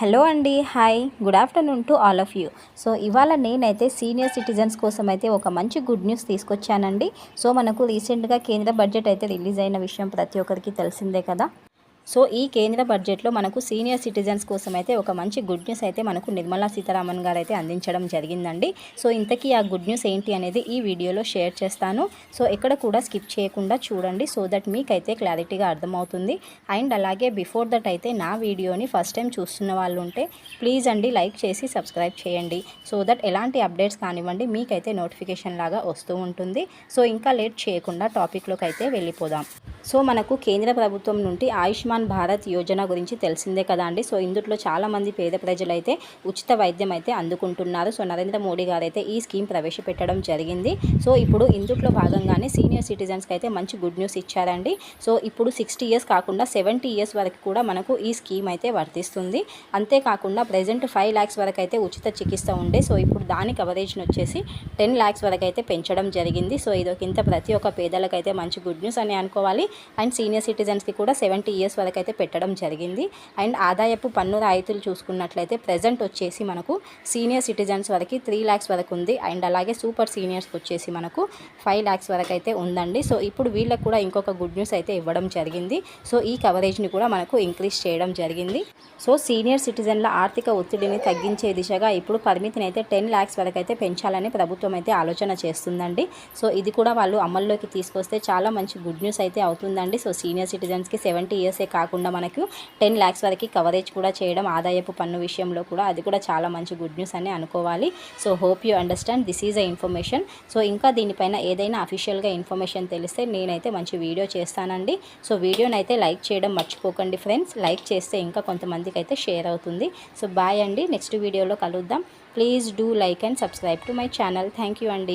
Hello అండి hi. Good afternoon to all of you. So ఇవాళ నేనైతే సీనియర్ సిటిజన్స్ కోసం అయితే ఒక మంచి గుడ్ న్యూస్ తీసుకొచ్చానండి. సో మనకు రీసెంట్గా కేంద్ర బడ్జెట్ అయితే రిలీజ్ అయిన విషయం ప్రతి ఒక్కరికి తెలిసిందే కదా. సో ఈ కేంద్ర బడ్జెట్లో మనకు సీనియర్ సిటిజన్స్ కోసం అయితే ఒక మంచి గుడ్ న్యూస్ అయితే మనకు నిర్మలా సీతారామన్ గారు అయితే అందించడం జరిగిందండి. సో ఇంతకీ ఆ గుడ్ న్యూస్ ఏంటి అనేది ఈ వీడియోలో షేర్ చేస్తాను. సో ఎక్కడ కూడా స్కిప్ చేయకుండా చూడండి సో దట్ మీకైతే క్లారిటీగా అర్థమవుతుంది. అండ్ అలాగే బిఫోర్ దట్ అయితే నా వీడియోని ఫస్ట్ టైం చూస్తున్న వాళ్ళు ఉంటే ప్లీజ్ అండి లైక్ చేసి సబ్స్క్రైబ్ చేయండి. సో దట్ ఎలాంటి అప్డేట్స్ కానివ్వండి మీకైతే నోటిఫికేషన్ లాగా వస్తూ ఉంటుంది. సో ఇంకా లేట్ చేయకుండా టాపిక్లోకి అయితే వెళ్ళిపోదాం. సో మనకు కేంద్ర ప్రభుత్వం నుండి ఆయుష్మాన్ భారత్ యోజన గురించి తెలిసిందే కదా అండి. సో ఇందులో చాలామంది పేద ప్రజలైతే ఉచిత వైద్యం అయితే అందుకుంటున్నారు. సో నరేంద్ర మోడీ గారు అయితే ఈ స్కీమ్ ప్రవేశపెట్టడం జరిగింది. సో ఇప్పుడు ఇందులో భాగంగానే సీనియర్ సిటిజన్స్కి అయితే మంచి గుడ్ న్యూస్ ఇచ్చారండి. సో ఇప్పుడు సిక్స్టీ ఇయర్స్ కాకుండా సెవెంటీ ఇయర్స్ వరకు కూడా మనకు ఈ స్కీమ్ అయితే వర్తిస్తుంది. అంతేకాకుండా ప్రజెంట్ ఫైవ్ ల్యాక్స్ వరకు అయితే ఉచిత చికిత్స ఉండే. సో ఇప్పుడు దాని కవరేజ్ని వచ్చేసి టెన్ ల్యాక్స్ వరకు అయితే పెంచడం జరిగింది. సో ఇది ఇంత ప్రతి ఒక్క పేదలకైతే మంచి గుడ్ న్యూస్ అని అనుకోవాలి. అండ్ సీనియర్ సిటిజన్స్కి కూడా సెవెంటీ ఇయర్స్ వరకు అయితే పెట్టడం జరిగింది. అండ్ ఆదాయపు పన్ను రాయితీలు చూసుకున్నట్లయితే ప్రజెంట్ వచ్చేసి మనకు సీనియర్ సిటిజన్స్ వరకు త్రీ ల్యాక్స్ వరకు ఉంది. అండ్ అలాగే సూపర్ సీనియర్స్కి వచ్చేసి మనకు ఫైవ్ ల్యాక్స్ వరకు అయితే ఉందండి. సో ఇప్పుడు వీళ్ళకి కూడా ఇంకొక గుడ్ న్యూస్ అయితే ఇవ్వడం జరిగింది. సో ఈ కవరేజ్ని కూడా మనకు ఇంక్రీజ్ చేయడం జరిగింది. సో సీనియర్ సిటిజన్ల ఆర్థిక ఒత్తిడిని తగ్గించే దిశగా ఇప్పుడు పరిమితిని అయితే టెన్ ల్యాక్స్ వరకు అయితే పెంచాలని ప్రభుత్వం అయితే ఆలోచన చేస్తుందండి. సో ఇది కూడా వాళ్ళు అమల్లోకి తీసుకొస్తే చాలా మంచి గుడ్ న్యూస్ అయితే అవుతుంది. అవుతుందండి సో సీనియర్ సిటిజన్స్కి సెవెంటీ ఇయర్సే కాకుండా మనకు టెన్ ల్యాక్స్ వరకు కవరేజ్ కూడా చేయడం ఆదాయపు పన్ను విషయంలో కూడా అది కూడా చాలా మంచి గుడ్ న్యూస్ అని అనుకోవాలి. So hope you understand. This is a information. So ఇంకా దీనిపైన ఏదైనా అఫీషియల్గా ఇన్ఫర్మేషన్ తెలిస్తే నేనైతే మంచి వీడియో చేస్తానండి. సో వీడియోని అయితే లైక్ చేయడం మర్చిపోకండి ఫ్రెండ్స్. లైక్ చేస్తే ఇంకా కొంతమందికి అయితే షేర్ అవుతుంది. సో బాయ్ అండి. నెక్స్ట్ వీడియోలో కలుద్దాం. Please do like and subscribe to my channel. Thank you అండి.